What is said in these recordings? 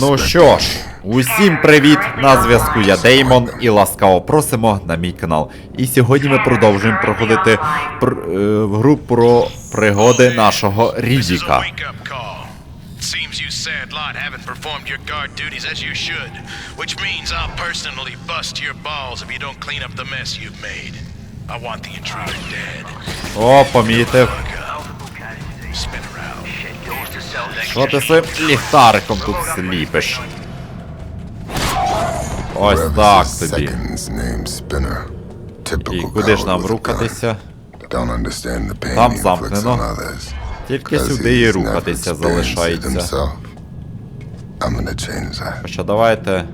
Ну що ж, усім привіт! На зв'язку я Деймон і ласкаво просимо на мій канал. І сьогодні ми продовжуємо проходити пр- е, в гру про пригоди нашого Рідіка. wake-up call. Seems you sad lot haven't performed your guard duties as you should, which means I'll personally bust your balls if you don't clean up the mess you've made. I want the intruder dead. О, помітив. Що ти своїм ліхтариком тут сліпиш? Ось так тобі. І куди ж нам рухатися? Там замкнено. Тільки сюди і рухатися залишається. Хоча давайте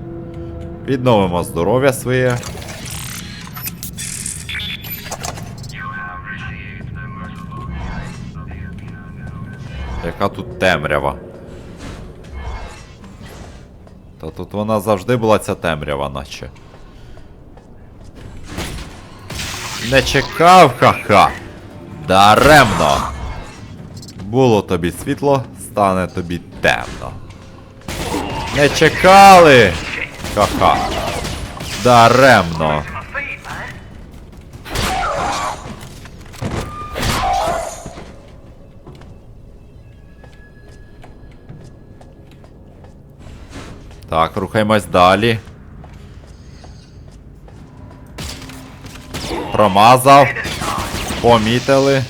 відновимо здоров'я своє. Яка тут темрява. Та тут вона завжди була ця темрява, наче. Не чекав, ха-ха. Даремно. Було тобі світло, стане тобі темно. Не чекали! Ха-ха. Даремно. Так, рухаємось далі. Промазав. Помітили.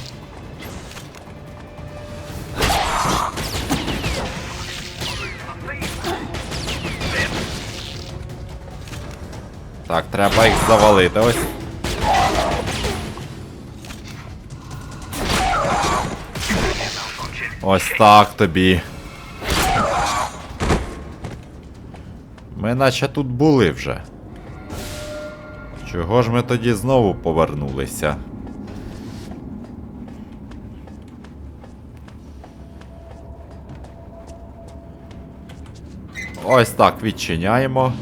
Так, треба їх завалити ось. Ось так тобі. Ми наче тут були вже. Чого ж ми тоді знову повернулися? Ось так відчиняємо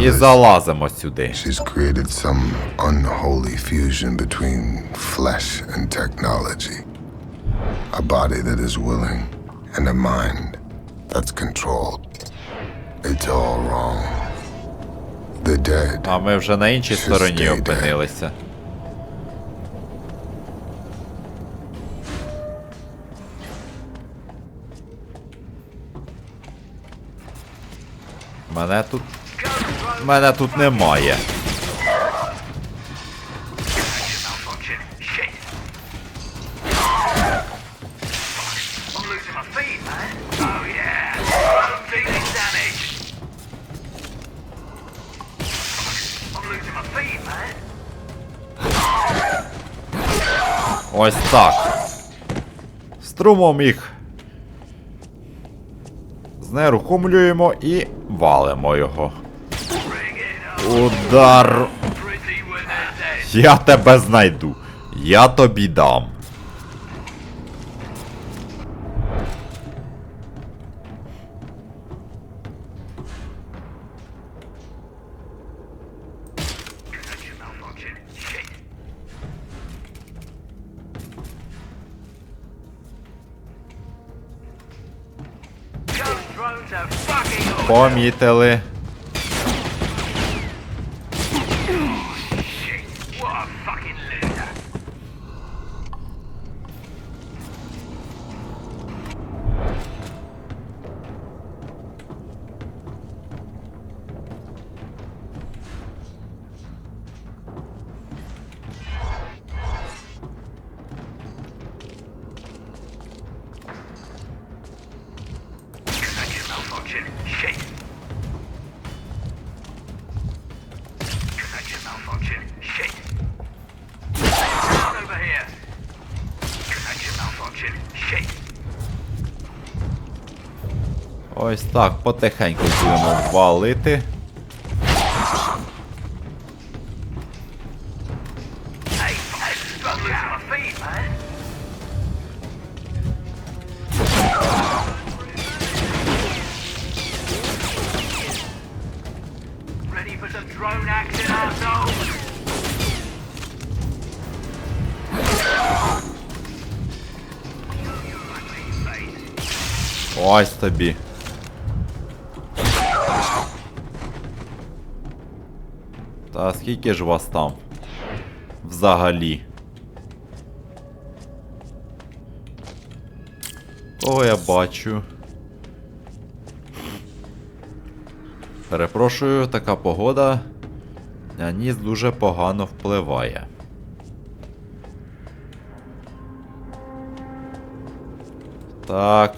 і залазимо сюди. she's created some unholy fusion between flesh and technology. A body that is willing and a mind that's controlled. А ми вже на іншій стороні опинилися. Мене тут. Мене тут немає. Ось так. Струмом їх. Знерухомлюємо і валимо його. Удар. Я тебе знайду. Я тобі дам. Помітили. Malfunction. Shit. Connection malfunction. Shit. Over here. Connection malfunction. Shit. Ось так, потихеньку будемо валити. Hey, hey, Ось тобі. Та скільки ж вас там? Взагалі. Кого я бачу? Перепрошую, така погода на ніс дуже погано впливає. Так.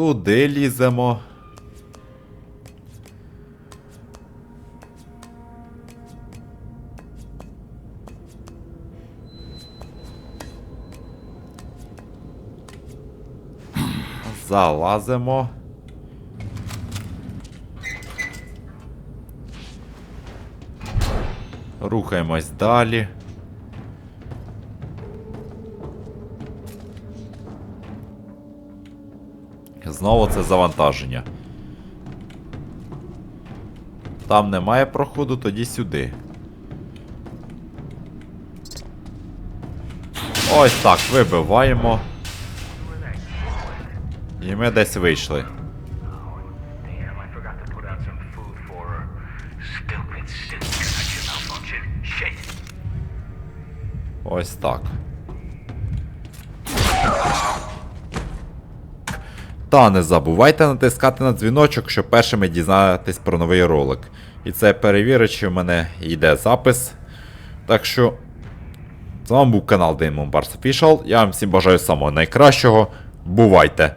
Туди ліземо. Залазимо. Рухаємось далі. Знову це завантаження. Там немає проходу, тоді сюди. Ось так, вибиваємо. І ми десь вийшли. Damn, I Та не забувайте натискати на дзвіночок, щоб першими дізнатись про новий ролик. І це перевірить, чи в мене йде запис. Так що. З вами був канал Demon Bars Official. Я вам всім бажаю самого найкращого. Бувайте!